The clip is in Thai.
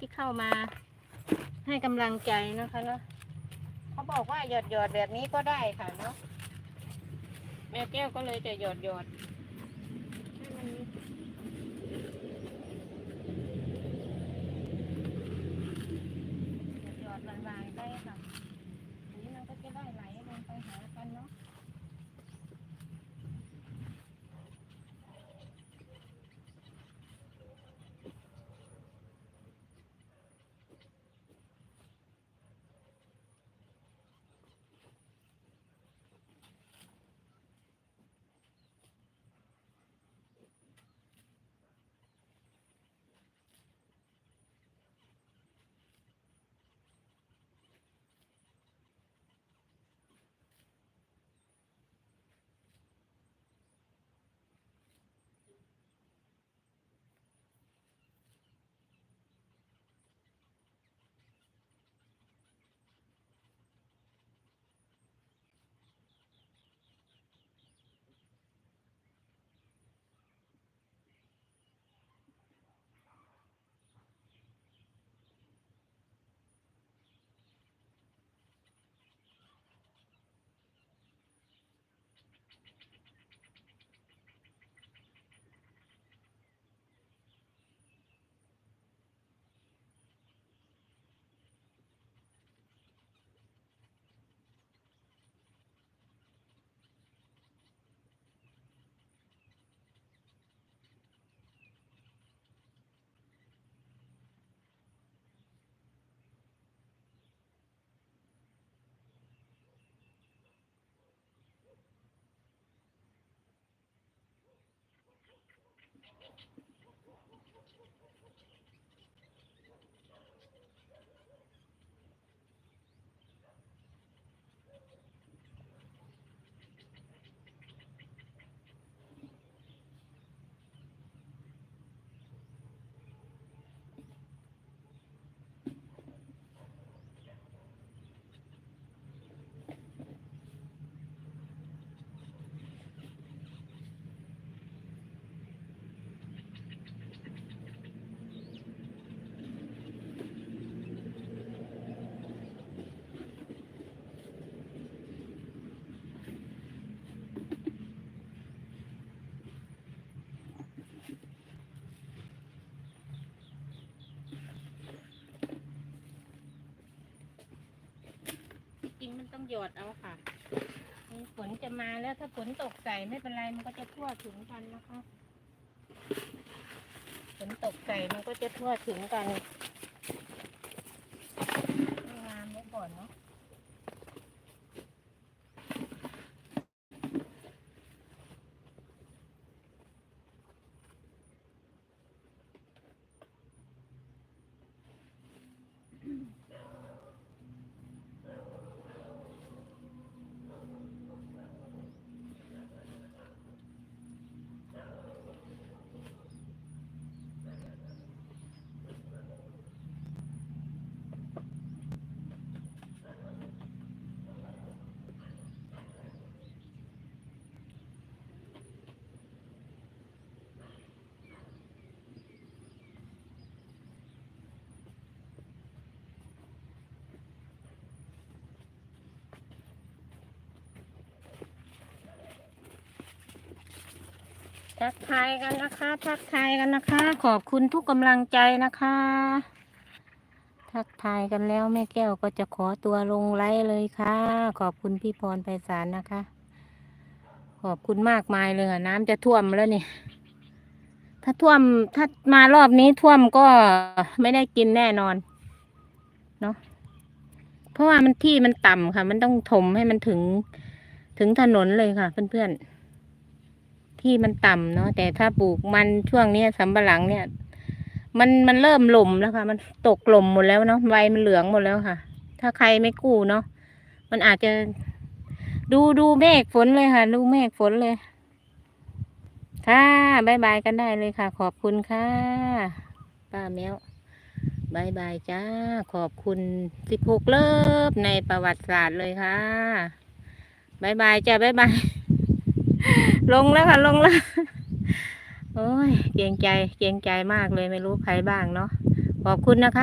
ที่เข้ามา ให้กำลังใจนะคะเนาะเขาบอกว่าหยอดหยอดๆแบบนี้ก็ได้ค่ะเนาะแม่แก้วก็เลยจะหยอดหยอด ต้องหยอดเอาค่ะฝนจะมาแล้วถ้าฝนตกใส่ไม่เป็นไรมันก็จะทั่วถึงกันนะคะฝนตกใส่มันก็จะทั่วถึงกันงามไว้ก่อนเนาะ ทักทายกันนะคะ ทักทายกันนะคะ ขอบคุณทุกกำลังใจนะคะ ทักทายกันแล้วแม่แก้วก็จะขอตัวลงไลฟ์เลยค่ะ ขอบคุณพี่พรไพศาลนะคะ ขอบคุณมากมายเลยค่ะน้ำจะท่วมแล้วนี่ถ้าท่วมถ้ามารอบนี้ท่วมก็ไม่ได้กินแน่นอนเนาะเพราะว่ามันที่มันต่ำค่ะ มันต้องถมให้มันถึงถึงถนนเลยค่ะเพื่อนๆ ที่มันต่ำเนาะแต่ถ้าปลูกมันช่วงเนี้ยสำปะหลังเนี่ย มันมันเริ่มหล่มแล้วค่ะ มันตกหล่มหมดแล้วเนาะใบมันเหลืองหมดแล้วค่ะ ถ้าใครไม่กู้เนาะมันอาจจะ ดูดูเมฆฝนเลยค่ะ ดูเมฆฝนเลย ค่ะบายบายกันได้เลยค่ะ ขอบคุณค่ะป้าแมวบายบายจ้า ขอบคุณสิบหกเลิฟในประวัติศาสตร์เลยค่ะบายบายจ้าบายบาย ลงแล้วค่ะลงแล้ว โอ้ย เกรงใจ เกรงใจมากเลยไม่รู้ใครบ้างเนาะ ขอบคุณนะคะ